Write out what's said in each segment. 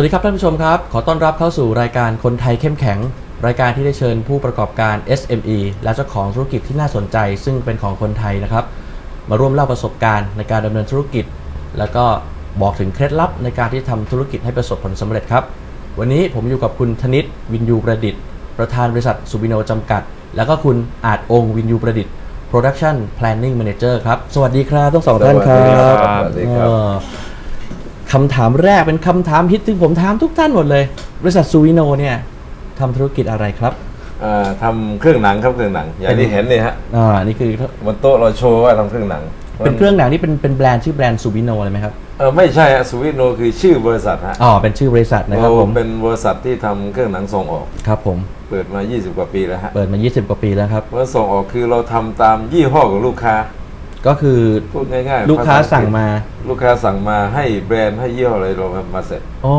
สวัสดีครับท่านผู้ชมครับ ขอต้อนรับเข้าสู่รายการคนไทยเข้มแข็ง รายการที่ได้เชิญผู้ประกอบการ SME และเจ้าของธุรกิจที่น่าสนใจ ซึ่งเป็นของคนไทยนะครับ มาร่วมเล่าประสบการณ์ในการดำเนินธุรกิจ แล้วก็บอกถึงเคล็ดลับในการที่ทำธุรกิจให้ประสบผลสำเร็จครับ วันนี้ผมอยู่กับคุณธนิตวินยูประดิษฐ์ ประธานบริษัทสุบิโนจำกัด แล้วก็คุณอาจองค์วินยูประดิษฐ์ Production Planning Manager ครับ สวัสดีครับทั้งสองท่านครัสวัสดีครับบสวัสดีครับเอ่อ คำถามแรกเป็นคำถามฮิตที่ผมถามทุกท่านหมดเลย บริษัทซูวิโนเนี่ยทำธุรกิจอะไรครับอ่าทำเครื่องหนังครับเครื่องหนัง อย่างที่เห็นเนี่ยฮะอ่านี่คือบนโต๊ะเราโชว์ว่าทำเครื่องหนัง เป็นเครื่องหนังที่เป็นเป็นแบรนด์ชื่อแบรนด์ซูวิโนเลยไหมครับเออไม่ใช่ฮะสวิโนคือชื่อบริษัทฮะอ๋อเป็นชื่อบริษัทนะครับเราผมเป็นบริษัทที่ทำเครื่องหนังส่งออกครับผมเปิดมา 20 กว่าปีแล้วฮะเปิดมา 20 กว่าปีแล้วครับเมื่อส่งออกคือเราทำตามยี่ห้อของลูกค้า ก็คือพูดง่ายๆลูกค้าภษอัสั่งกฤษมา ลูกค้าสั่งมาให้แบรนด์ให้ยี่ห้ออะไรเรามาเสร็จอ๋อ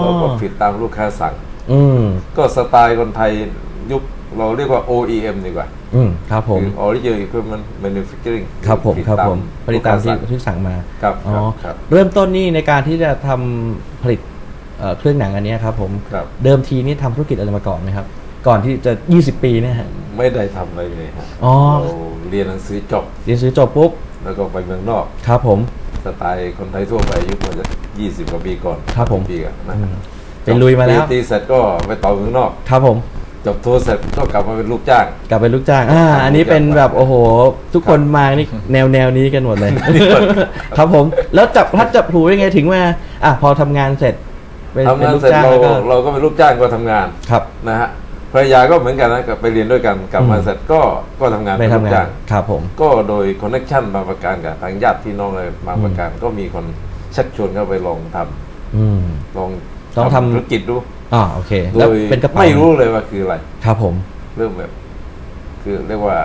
เราก็ผิดตามลูกค้าสั่ง อืมก็สไตล์คนไทยยุคเราเรียกว่า OEM ดีกว่า อืมครับผมคือ Original Equipment Manufacturing ครับผมผิดครับตาผมผลิตตามที่ลูกค้สั่งที่สั่งมา ครับอ๋อครับเริ่มต้นนี่ในการที่จะทำผลิตเอ่อเครื่องหนังอันเนี้ยครับผมครับเดิมทีนี่ทำธุรกิจอะไรมาก่อนไหมครับ ก่อนที่จะ 20 ปีเนี่ยฮะ ไม่ได้ทำอะไรเลยฮะอ๋อ เราเรียนหนังสือจบ เรียนซื้อจบปุ๊บ แล้วก็ไปเมืองนอกครับผม สไตล์คนไทยทั่วไปยุคมันจะยี่สิบกว่าปีก่อนครับผม ปีกันนะอืมไปลุยมาแล้วปีตีเสร็จก็ไปต่อเมืองนอก ครับผม จบโทเสร็จก็กลับมาเป็นลูกจ้าง กลับเป็นลูกจ้าง อ่า อันนี้เป็นแบบโอ้โห ทุกคนมานี่แนวแนวนี้กันหมดเลย ครับผม แล้วจับพลัดจับผลูยังไงถึงมา อะพอทำงานเสร็จ เป็นทำเป็นงานลูกเสร็จจ้างเราแล้วก็ เราก็เป็นลูกจ้างก็ทำงานครับ นะฮะ ภรรยาก็เหมือนกันนะกับไปเรียนด้วยกันกลับมาอืมเสร็จก็ก็ทำงานไปเป็นทำลูกงาจ้านงครับผมก็โดยคอนเน c ชันบางประการกับทางญาติพี่น้องอะไรบางประการก็มีคนชักชวนเข้าไปลองทำอืมลองลองทำธุรกิจดูอ่าโอเคโดแล้วยเป็นกระเป๋าไม่รู้เลยว่าคืออะไร ครับผม เริ่มแบบ คือเรียกว่า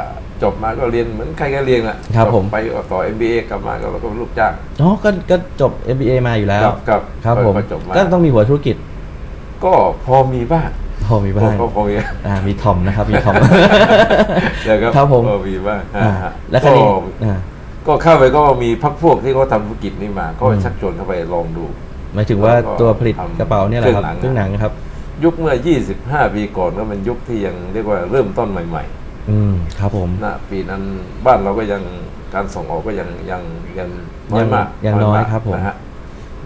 จบมาก็เรียนเหมือนใครก็เรียนอะครับจผมไปต่อ MBA กลับมาก็เราก็เป็นลูกจ้างอ๋อก็ก็จบ MBA มาอยู่แล้ว ครับครับครับก็ผมก็จบมาก็ต้องมีหัวธุรกิจ ก็พอมีบ้าง พอมีบ้างก็พอมีอ่ามีทอมนะครับมีทอมนะครับครับผมพอมีบ้างอ่าฮะแล้วคราวนี้ก็อ่าก็เข้าไปก็มีพักพวกที่เขาทำธุรกิจนี่มา ก็อืมชักชวนเข้าไปลองดูหมายถึงว่าแล้วก็ตัวผลิตทำกระเป๋าเนี่ยแหละครับเคเครื่รื่อองงหหนันังงครับ ยุคเมื่อ 25 ปีก่อนก็เป็นยุคที่ยังเรียกว่าเริ่มต้นใหม่อืมครับผมๆนะปีนั้นบ้านเราก็ยังการส่งออกก็ยังยังยังน้อยมากยังน้อยมากครับผมนะฮะ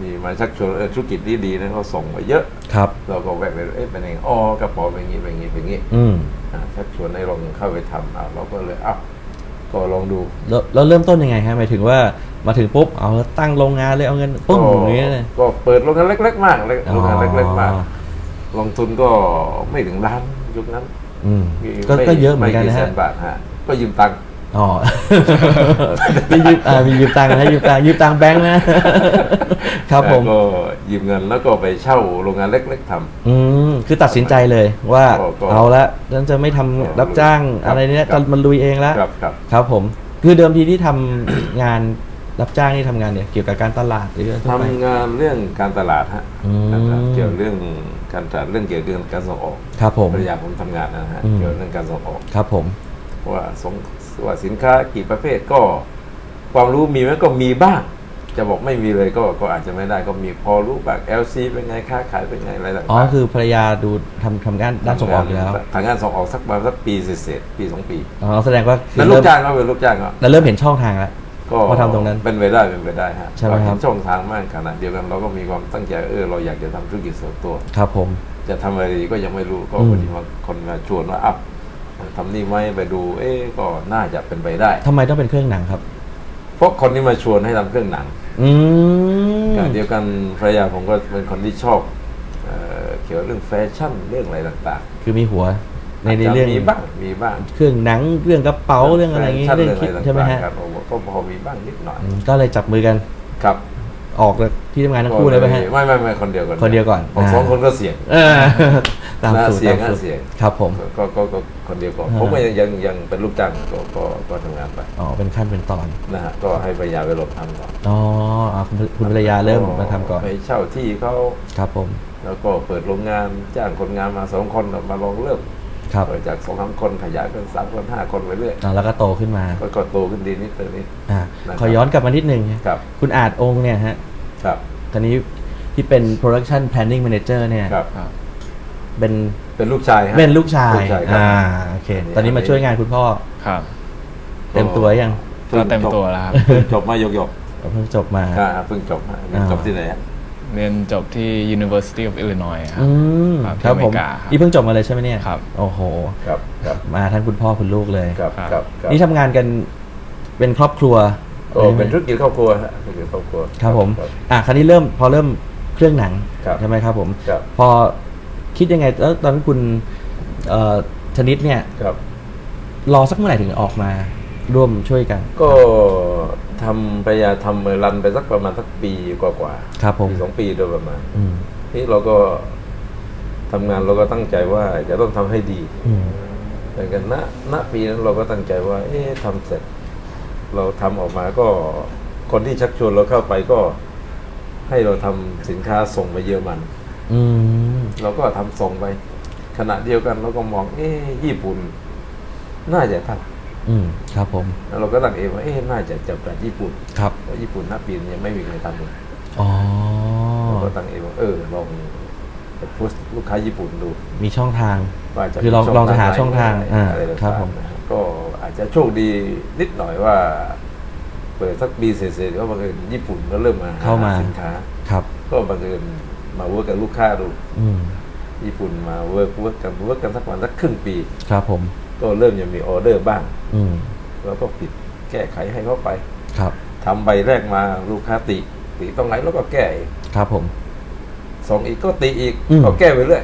มีมาชักชวนเออธุรกิจนี้ดีนะเขาส่งมาเยอะ ครับ เราก็แวะไปเอ๊ะเป็นยังไงอ๋อกระเป๋าเป็นอย่างนี้เป็นอย่างนี้เป็นอย่างนี้อืมอ่าชักชวนให้ลองเข้าไปทำอะเราก็เลยเอ้าก็ลองดู แล้วแล้วเริ่มต้นยังไงฮะหมายถึงว่ามาถึงปุ๊บเอาตั้งโรงงานเลยเอาเงินปึ้งอย่างนี้เลย ก็เปิดโรงงานเล็ก ๆ มากเลยอ๋อ โรงงานเล็กๆมาก ลงทุนก็ไม่ถึงล้านยุคนั้นอืมมีก็ไม่ก็เยอะเหมือนกันไกี่นะแสฮะ นบาทฮะก็ยืมตังค์ อ๋อมียืมอ่ามียืมตังค์นะยืมตังค์ยืมตังค์แบงค์นะ ครับผม แล้วก็ยืมเงินแล้วก็ไปเช่าโรงงานเล็กๆทำ อืมคือตัดสินใจเลยว่าก็ก็เอาละฉันจะไม่ทำก็รับจ้างครับอะไรเนี้ยครับ จะมันลุยเองแล้วครับครับครับผม คือเดิมทีที่ทำ งานรับจ้างนี่ทำงานเนี่ยเกี่ยวกับการตลาดหรืออะไรทั่วไป ทำงานเรื่องการตลาดฮะอืมการตลาดเกี่ยวเรื่องการตลาดเรื่องเกี่ยวกับเรื่องการส่งออกครับผม ภรรยาผมทำงานนะฮะอืม เกี่ยวกับเรื่องการส่งออก ครับผมว่าสง ว่าสินค้ากี่ประเภทก็ความรู้มีไหมก็มีบ้าง จะบอกไม่มีเลยก็ก็อาจจะไม่ได้ก็มีพอรู้บ้าง LC เป็นไงค้าขายเป็นไงอะไรต่างๆอ๋อคือภรรยาดูทำทำงานด้านส่งออกอยู่แล้วทางงานส่งออกสักประมาณสักปีเศษๆปีสองปีอ๋อแสดงว่าคือเป็นลูเริ่กมจ้างก็เป็นลูกจ้างก็แล้วเริ่มเห็นช่องทางแล้วก็พอทำตรงนั้นเป็นไปได้เป็นไปได้ฮะใช่ไหมครับเาเนช่องทางมากขนาดเดียวกันเราก็มีความตั้งใจเออเราอยากจะทำธุรกิจส่วนตัว ครับผม จะทำอะไรดีก็ยังไม่รู้ก็อืมพอดีมาคนมาชวนว่าอัพ ทำนี่ไหมไปดู เอ๊ะก็น่าจะเป็นไปได้ ทำไมต้องเป็นเครื่องหนังครับ เพราะคนที่มาชวนให้ทำเครื่องหนังอืมการเดียวกันภรรยาผมก็เป็นคนที่ชอบเอ่อเกี่ยวกับเรื่องแฟชั่นเรื่องอะไรต่างคือมีหัวๆในในเรื่องาจจะมีบ้างมีบ้างเครื่องหนังเรื่องกระเป๋าเรื่องอะไรอย่างงี้แฟชั่นเรื่องคิดะรใช่ไหมฮะต่างๆครับผมก็พอมีบ้างนิดหน่อยอืมก็เลยจับมือกันครับออกจากที่ทำงานทั้งคู่เลยไหมฮะ ไม่ไม่ไม่คนเดียวกันคนเดียวก่อนผมอ่า สองคนก็เสี่ยง เออ ตามน่าสูตรเสี่ยงตามสูตรน่าเสี่ยงครับผมก็ก็ก็คนเดียวก่อนอ่าผมก็ยังยังยังเป็นลูกจ้างก็ก็ก็ทำงานไปอ๋อเป็นขั้นเป็นตอนนะฮะก็ให้ภรรยาไปหลบทำก่อนอ๋ออ่าคุณคุณภรรยาเริ่มมาทำก่อนไปเช่าที่เขาครับผม แล้วก็เปิดโรงงานจ้างคนงานมาสองคนมาลองเริ่มครับเปิดจากสองสามคนขยายเป็นสามคนห้าคนไปเรื่อยอ่าแล้วก็โตขึ้นมาก็ก็โตขึ้นดีนิดเดียวนิดอ่านะครับขอย้อนกลับมานิดนึงครับคุณอาจองค์เนี่ยฮะครับตอนนี้ที่เป็น production planning manager เนี่ยครับครับ เป็นเป็นลูกชายฮะ เป็นลูกชายลูกชายครับอ่าโอเคอันนี้ตอนนี้มาช่วยงานคุณพ่อครับเต็มตัวยังก็เต็มตัวแล้วครับเพิ่งจบมาหยกหยกเพิ่งจบมาๆอ่าเพิ่งจบมาเรียนอ่าจบที่ไหนฮะเรียนจบที่ University of Illinois ครัอืบมครับครับที่ผมอเมริกาครับนี่เพิ่งจบมาเลยใช่ไหมเนี่ยครับโอ้โหครับครับมาทั้งคุณพ่อคุณลูกเลยครับครับครับครับนี่ทำงานกันเป็นครอบครัวโอ้เป็นธุรกิจครอบครัวฮะธุรกิจครอบครัวครับผมครับอะคราวนี้เริ่มพอเริ่มเครื่องหนังครับใช่ไหมครับผมครับพอ คิดยังไง แล้วตอนนั้นคุณเอ่อชนิดเนี่ยครับรอสักเมื่อไหร่ถึงออกมาร่วมช่วยกัน ก็ทำพยายามทำรันไปสักประมาณสักปีกว่าๆครับผมปีสองปีโดยประมาณอืมนี่เราก็ทำงานเราก็ตั้งใจว่าจะต้องทำให้ดีอืมแต่กันณณปีนั้นเราก็ตั้งใจว่า เอ๊ะทำเสร็จ เราทำออกมาก็คนที่ชักชวนเราเข้าไปก็ให้เราทำสินค้าส่งไปเยอรมันอืม เราก็ทำส่งไป ขณะเดียวกันเราก็มอง เอ๊ะญี่ปุ่น น่าจะทอืมครับผมำแล้วเราก็ตั้งเองว่าเอ๊ะน่าจะจับแบบญี่ปุ่นครับเพราะญี่ปุ่นณปีนี้ยังไม่มีใครทำเลยอ๋อเราก็ตั้งเองว่าเออลองไปพูดลูกค้าญี่ปุ่นดู มีช่องทางว่าจะคือลองมีลองจะหาช่องทางไหนอ่าอะไรต่างๆครับผมนะฮะก็อาจจะโชคดีนิดหน่อยว่า เปิดสักปีเศษๆก็บังเอิญญี่ปุ่นก็เริ่มมาหเข้ามาสินค้าครับ ก็บังเอิญ มาเวิร์กกับลูกค้าดูอืมญี่ปุ่นมาเวิร์กเวิร์กกันเวิร์กกันสักประมาณสักครึ่งปี ครับผม ก็เริ่มยังมีออเดอร์บ้าง อืมแล้วก็ปิดแก้ไขให้เขาไป ครับทำใบแรกมาลูกค้าติติตรงไหนแล้วก็แก้อีกครับผมสองอีกก็ติอีกอืมก็แก้ไปเรื่อย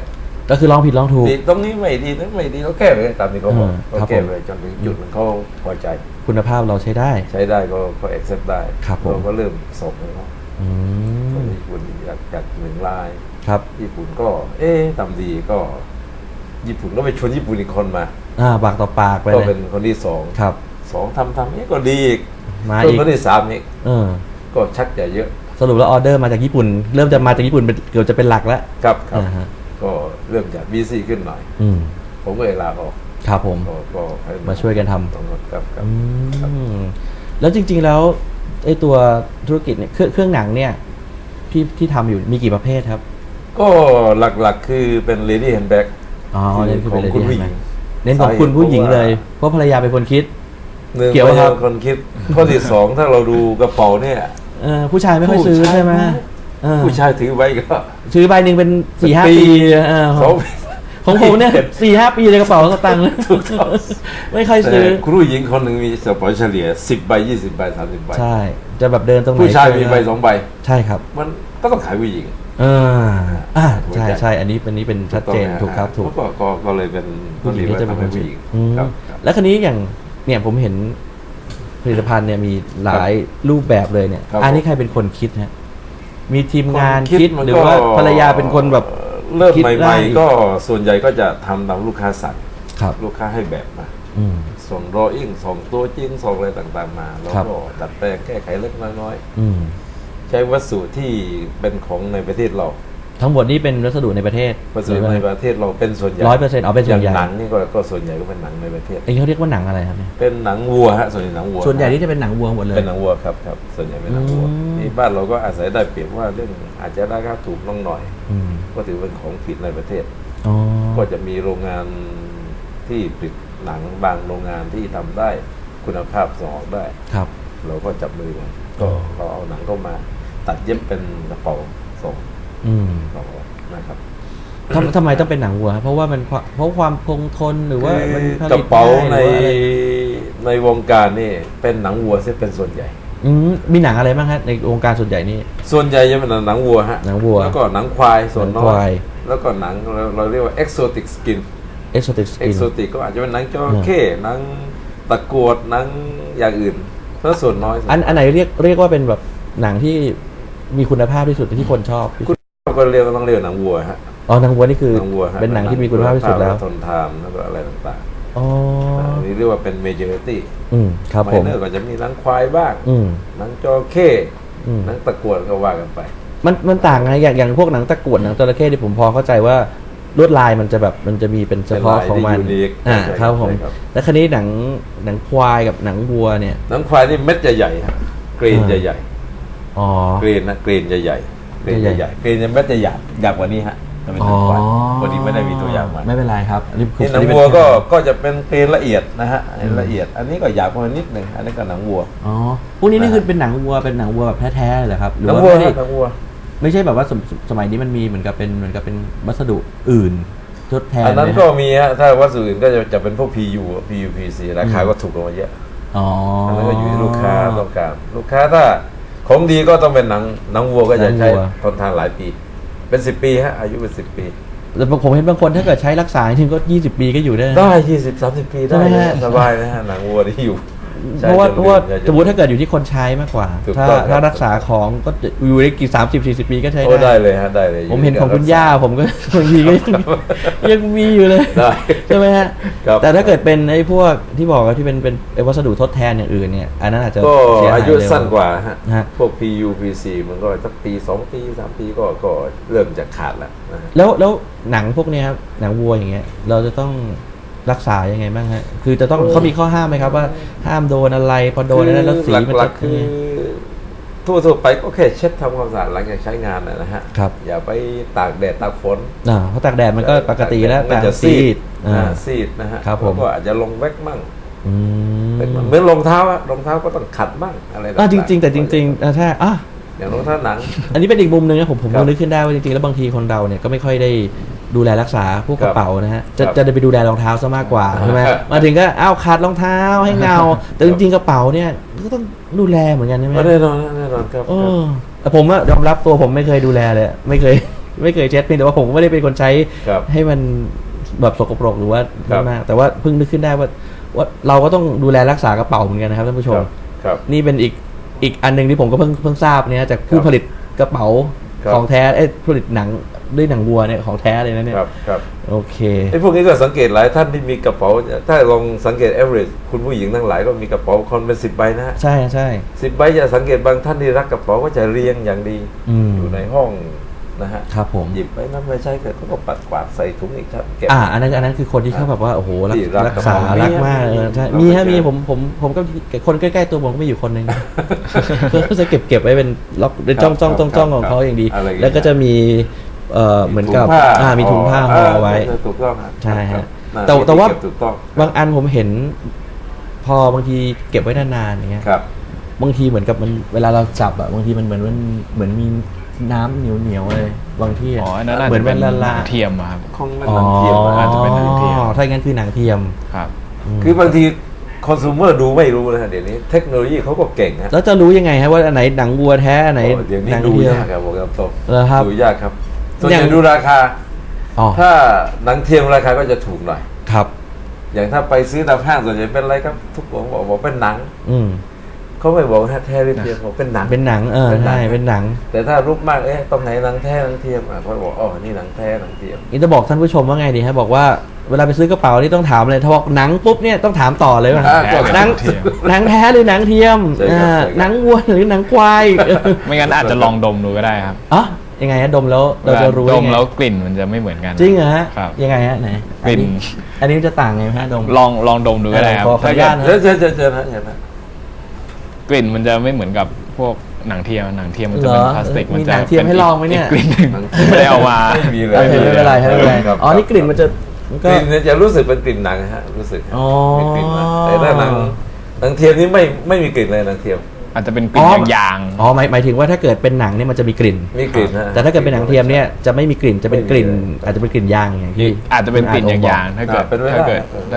ก็คือลองผิดลองถูกติตรงนี้ไม่ดีนั้นไม่ดีเราแก้ไปเรื่อยตามที่เขาบอกอืมเขาครับแก้ผมไปจนถึงจุดมันเขาพอใจ คุณภาพเราใช้ได้ ใช้ได้ก็ก็ accept ได้ครับผมเราก็เริ่มส่งให้เขาอื มญี่ปุ่นอยากจากหนึ่งลายครับ ญี่ปุ่นก็ เอ๊ะทำดีก็ ญี่ปุ่นก็ไปชวนญี่ปุ่นอีกคนมาอ่าปากต่อปากไปก็เลเป็ยนคนที่สองครับ สองทำทำนี่ก็ดีอีกมาจนอีกคนที่สามนี่เออก็ชักจะเยอะสรุปแล้วออเดอร์มาจากญี่ปุ่น เริ่มจะมาจากญี่ปุ่นเป็นเกือบจะเป็นหลักแล้วครับครับ อ่าฮะก็เริ่มจากบีซีขึ้นหน่อย อืมผมก็เลยลาออกครับผม ก็ก็ให้มาช่วยกันทำ ตรงนั้นครับครับ อืมแล้วจริงๆแล้วไอ้ตัวธุรกิจเนี่ยเครื่องเครื่องหนังเนี่ย ที่ที่ทำอยู่มีกี่ประเภทครับ ก็หลักๆคือเป็น lady handbag อ๋อคือเน้นคือขอเป็งนคุณเลผู้ดี้หญิงเน้นของคุณผู้หญิงเลย เพราะภรรยาเป็นคนคิด หนึ่งเกี่ยวไหมครับพาคนคิด ข้อที่สองถ้าเราดูกระเป๋าเนี่ย เออผู้ชายไม่ค่อยซื้อผู้ชายใช่ไหมเออผู้ชายถือไว้ก็ ซื้อใบหนึ่งเป็นสี่ห้าปีปีเออ สอง ของผมเนี่ยสี่ห้าปีเลยกระเป๋าสตางค์ถูกต้องไม่ค่อยซื้อแต่คุณผู้หญิงคนหนึ่งมีกระเป๋าเฉลี่ยสิบใบยี่สิบใบสามสิบใบใช่ จะแบบเดินตรงไหนผู้ชายมีใบก็ได้สองใบ ใช่ครับ มันก็ต้องขายผู้หญิงเอออ่าหัวใช่ใจใช่อันนี้เป็นนี้เป็นชัดเจนต้องไหมถูกครับถูกก็ก็ก็เลยเป็นผู้หญิงก็ก็เลยจะเป็นคทำให้นผู้คิดหญิงอืมครับครับแล้วคันนี้อย่างเนี่ยผมเห็นผลิตภัณฑ์เนี่ยมีหลายรูปแบบเลยเนี่ยครับอันนี้ใครเป็นคนคิดฮะมีทีมงานวมคิดมันหรือก็ว่าภรรยาเป็นคนแบบ เริ่มคิดใหได้ม่ๆก็ส่วนใหญ่ก็จะทำตามลูกค้าสั่งครับลูกค้าให้แบบมา อืม ส่งรออิ่งส่งตัวจริงส่งอะไรต่างๆมาแล้วครับ ก็ดัดแปลงแก้ไขเล็กน้อย อืมๆใช้วัสดุที่เป็นของในประเทศเรา ทั้งหมดนี้เป็นวัสดุในประเทศวัสดุในประเทศเราเป็นส่วนใหญ่ร้อยเปอร์เซ็นต์เอาเป็นส่วนใหญ่ย่างหนังนี่ก็ก็ส่วนใหญ่ก็เป็นหนังในประเทศไอ้เขาเรียกว่าหนังอะไรครับเนี่ยเป็นหนังวัวฮะส่วนใหญ่หนังวัวส่วนใหญ่ที่จะเป็นหนังวัวหมดเลยเป็นหนังวัวครับครับส่วนใหญ่เป็นหนังวัวอืมนี่บ้านเราก็อาศัยได้เปรียบว่าเรื่องอาจจะราคาถูกน้องหน่อยอืมก็ถือเป็นของผิดในประเทศอ๋อก็จะมีโรงงานที่ผลิตหนังบางโรงงานที่ทำได้คุณภาพส่งออกได้ครับ เราก็จับมือกันก็เราเอาหนังเข้ามา ตัดเย็บเป็นกระเป๋าส่ง อืมต่อนะครับทำทำไมต้องเป็นหนังวัวครับเพราะว่ามันความเพราะความคงทนหรือว่ามันผกลิระตเป๋าได้ในหรือว่าอะไรในวงการนี่เป็นหนังวัวเสียเป็นส่วนใหญ่ อืมมีหนังอะไรบ้างฮะในวงการส่วนใหญ่นี่ ส่วนใหญ่จะเป็นหนังวัวฮะหนังวัวแล้วก็หนังควายส่วนน้หนังคอวาย ยแล้วก็หนังเราเราเรียกว่า exotic skin เอ็กโซติกสกิน exotic ก็อาจจะเป็นหนังจระเข้หนังตะกรวดหนังอย่างอื่นแล้วส่วนน้อยส่วนอันอันไหนเรียกเรียกว่าเป็นแบบหนังที่มีคุณภาพที่สุดที่คนชอบที่สุด ก็เรียกก็ต้องเรียกหนังวัวฮะอ๋อหนังวัวนี่คือหนังวัวฮะเป็นหนังที่มีคุณภาพที่สุดแล้วทนทานแล้วก็อะไรต่างอ๋อๆอันนี้เรียกว่าเป็น majority อืมครับไมผมเนอร์ก็จะมีหนังควายบ้างอืมหนังจระเข้อืมหนังตะกรวดก็ว่ากันไป มันมันต่างไงอย่างอย่างพวกหนังตะกรวดหนังจระเข้ที่ผมพอเข้าใจว่าลวดลายมันจะแบบมันจะมีเป็นเฉพาะของมันเป็นลายที่ unique อ่าใช่ครับผมใช่ครับแล้วคันนี้หนังหนังควายกับหนังวัวเนี่ยหนังควายนี่เม็ดใหญ่ๆฮะเกรนอ่าใหญ่อ๋อๆเกรนนะเกรนใหญ่ เกรนใหญ่ๆเกรนยังไม่จะหยาบหยาบกว่านี้ฮะจะเป็นหนังควายวันนี้ไม่ได้มีตัวอย่างมาไม่เป็นไรครับอันนี้คือนี่หนังอัเป็วัวก็ก็จะเป็นเกรนละเอียดนะฮะละเอียด อันนี้ก็หยาบกว่านิดหนึ่งอันนี้ก็หนังวัวอ๋อพวกนี้นี่คือเป็นหนังวัวเป็นหนังวัวแบบแท้ๆเลยเหรอครับหหรือนังว่าวัวไม่ได้ฮะหนังวัวไม่ใช่แบบว่าสมสมัยนี้มันมีเหมือนกับเป็นเหมือนกับเป็นวัสดุอื่นทดแทนอันนั้นไหมก็ฮะมีฮะถ้าวัสดุอื่นก็จะจะเป็นพวก PU อะ PU PC ราคาก็ถูกลงมาเยอะอ๋ออัอันนั้นก็อยู่ที่ลูกค้าต้องการลูกค้าถ้า ของดีก็ต้องเป็นหนังหนังวัวก็จะใช้ทนทานหลายปี เป็นสิบปีฮะอายุเป็นสิบปี แต่ผมเห็นบางคนถ้าเกิดใช้รักษาจริงๆก็ 20 ปีก็อยู่ได้นะ ได้ยี่สิบสามสิบปีได้ใช่ไหมฮะ สบายนะฮะหนังวัวที่อยู่ เพราะว่าใช้จนเพราะว่าใช้จนสมมติถ้าเกิดอยู่ที่คนใช้มากกว่า ถูกถ้าต้องครับ ถ้ารักษาของก็อยู่ได้กี่สามสิบสี่สิบปีก็ใช้โอ้ได้ได้ เลยฮะได้เลยผมเห็นยู่ของคุณที่กรย่ารักษผมก็ บางทีก็ยังยังมีอยู่เลย ได้ ใช่ไหมฮะ ครับ แต่ถ้าเกิดเป็นไอ้พวกที่บอกว่าที่เป็นเป็นไอ้วัสดุทดแทนอย่างอื่นเนี่ยอันนั้นอาจจะก็เสีหอายุเร็วสั้นกว่าฮะฮะ พวก PU PC มันก็สักปีสองปีสามปีก็ก็เริ่มจะขาดแล้วนะฮะ แล้วแล้วหนังพวกเนี้ยครับหนังวัวอย่างเงี้ยเราจะต้อง รักษายังไงบ้างฮะ คือจะต้องเขามีข้อห้ามไหมครับว่า ห้ามโดนอะไร พอโดนแล้วแล้วสีมันหลัจะกๆคือทั่วทั่วๆไปก็แค่เช็ดทำความสะอาดหลังจากใช้งานนะนะฮะครับ อย่าไปตากแดดตากฝนอ่าเพราะตากแดดมันก็ปกติแล้วมันจะต่างซีดอ่า อ่าซีดนะฮะครับผม แล้วก็อาจจะลงแว็กมั่งอืมเป็นเหมือนรองเท้าอะรองเท้าก็ต้องขัดมั่งอะไรอ่าต่างจริง ๆ แต่จริงๆอ่าใช่อะ อย่างรองเท้าหนัง อันนี้เป็นอีกมุมหนึ่งนะผมผมครับก็นึกขึ้นได้ว่าจริงๆแล้วบางทีคนเราเนี่ยก็ไม่ค่อยได้ ดูแลรักษาพวกกระเป๋านะฮะจะครับจะได้ไปดูแลรองเท้าซะมากกว่าใช่ไหมครับมาถึงก็อ้าวขาดรองเท้าให้เงา แต่จริงๆกระเป๋าเนี่ยก็ต้องดูแลเหมือนกันใช่ไหม แน่นอนแน่นอนครับ เออแต่ผมอะยอมรับตัวผมไม่เคยดูแลเลย ไม่เคย ไม่เคยเช็ดเพียงแต่ว่าผมก็ไม่ได้เป็นคนใช้ครับให้มันแบบสกปรกหรือว่าครับมากแต่ว่าเพิ่งนึกขึ้นได้ว่าว่าเราก็ต้องดูแลรักษากระเป๋าเหมือนกันนะครับท่านผู้ชคมรับครับ นี่เป็นอีกอีกอันหนึ่งที่ผมก็เพิ่งเพิ่งทราบเนี่ยจากผู้ครับผลิตกระเป๋าครับ ของแท้เอ้ยผลิตหนัง ด้วยหนังวัวเนี่ยของแท้เลยนะเนี่ยครับครับโอเคไอ้พวกนี้ก็สังเกตหลายท่านที่มีกระเป๋า ถ้าลองสังเกต average คุณผู้หญิงทั้งหลายก็มีกระเป๋าคนเป็นสิบใบนะฮะใช่ใช่สิบใบจะสังเกตบางท่านที่รักกระเป๋าก็จะเรียงอย่างดีอืมอยู่ในห้องนะฮะครับผมหยิบไปนั้นไม่ใช้เกิดเขาก็ปัดกวาดใส่ถุงอีกครับเก็บอ่าอันนั้นอันนั้นคือคนที่เขาแบบว่าโอ้โหรักที่รักรักษากระเป๋ารักมากมีเออใช่เรามีฮะไปเจอมีผมผมผมก็คนใกล้ๆตัวผมก็มีอยู่คนหนึ่งเขาจะเก็บเก็บไว้เป็นล็อกเป็นจ้องจ้องจ้องจ้องของเขาอย่างดีอะไรอย่างเงี้ยแล้วก็จะมี เอ่อเหมือนกับถุงผ้าอ่ามีถุงผ้าห่อไว้ถูกต้องฮะใช่ฮะครับแต่แต่ว่าเก็บถูกต้องบางอันผมเห็น พอบางทีเก็บไว้นานๆอย่างเงี้ยครับบางทีเหมือนกับมันเวลาเราจับอะบางทีมันเหมือนมันเหมือนมีน้ำเหนียวเหนียวๆเลยบางที่ะอ๋ออันนั้นอาจเหมือจะนเป็เป็นนละลาเทียมอะครับคงเป็นอ๋อหนังเทียมนะอาจจะเป็นหนังเทียมถ้าอย่างนั้นคือหนังเทียมครับมคือบางทีคอน sumer ดูไม่รู้นะฮะเดี๋ยวนี้เทคโนโลยีเขาก็เก่งฮะแล้วจะรู้ยังไงฮะว่าอันไหนหนังวัวแท้อันไหนโอ้เดี๋ยวนี้หนังดูเทียมยากครับบอกตรงเหรอครับดูยากครับ ส่วนอใหย่าญ่งดูราคา อ๋อถ้าหนังเทียมราคาก็จะถูกหน่อย ครับ อย่างถ้าไปซื้อตามห้างส่วนใหญ่เป็นอะไรครับ ทุกคนบอกบอกเป็นหนัง อืม เขาไม่บอกว่าแท้หรือเทียมบอกเป็นหนัง เป็นหนังเออเป็นหนัง ใช่เป็นหนัง แต่ถ้ารูปมากเอ๊ะตรงไหนหนังแท้หนังเทียมอะเขาบอกอ๋อนี่หนังแท้หนังเทียม นี่จะบอกท่านผู้ชมว่าไงดีฮะบอกว่าเวลาไปซื้อกระเป๋านี่ต้องถามเลยถ้าบอกหนังปุ๊บเนี่ยต้องถามต่อเลยว่าอ่า หนังเทียม หนังแท้หรือหนังเทียมใช่ครับอ่าใช่ครับ หนังวัวหรือหนังควายไม่งั้นอาจจะลองดมดูก็ได้ครับอ๋อ ยังไงฮะดมแล้วเราจะรู้ดยัมงไงแล้วกลิ่นมันจะไม่เหมือนกัน จริงเหรอฮะครับยังไงฮะไหนกลิ่นอันนี้อันนี้จะต่างไงฮะดมลองลองดมดูก็ได้ครับเออขอขออนุญาตนะเจอเจอเจอเจอนะเจอนะกลิ่นมันจะไม่เหมือนกับพวกหนังเทียมหนังเทียมมันจะเหรเป็นอพลาสติกเออมันมีจะหนังเทียมให้ลองไหมเนี่ยกลิ่นหนึ่งหนังเทียมไม่ได้เอามาไม่มีเลยโอเคไม่เป็นไรครับไม่เป็นไรครับอ๋อนี่กลิ่นมันจะมันกก็ลิ่นเนี่ยจะรู้สึกเป็นกลิ่นหนังฮะรู้สึกฮะอ๋อมีกลิ่นนะแต่ถ้าหนังหนังเทียมนี่ไม่ไม่มีกลิ่นเลยหนังเทียม อาจจะเป็นกลิ่นอ๋อ ยางอ๋อหมายหมายถึงว่าถ้าเกิดเป็นหนังเนี่ยมันจะมีกลิ่น มีกลิ่นฮะแต่ถ้าเกิดเป็นหนังเทียมเนี่ยจะไม่มีกลิ่นจะเป็นกลิ่นไม่มีเลยอาจจะเป็นกลิ่นยางอย่างๆที่อาจจะเป็นกลิ่นคุณยางบๆถ้าเกิดอ่าเป็นไปได้ ถ้าเกิด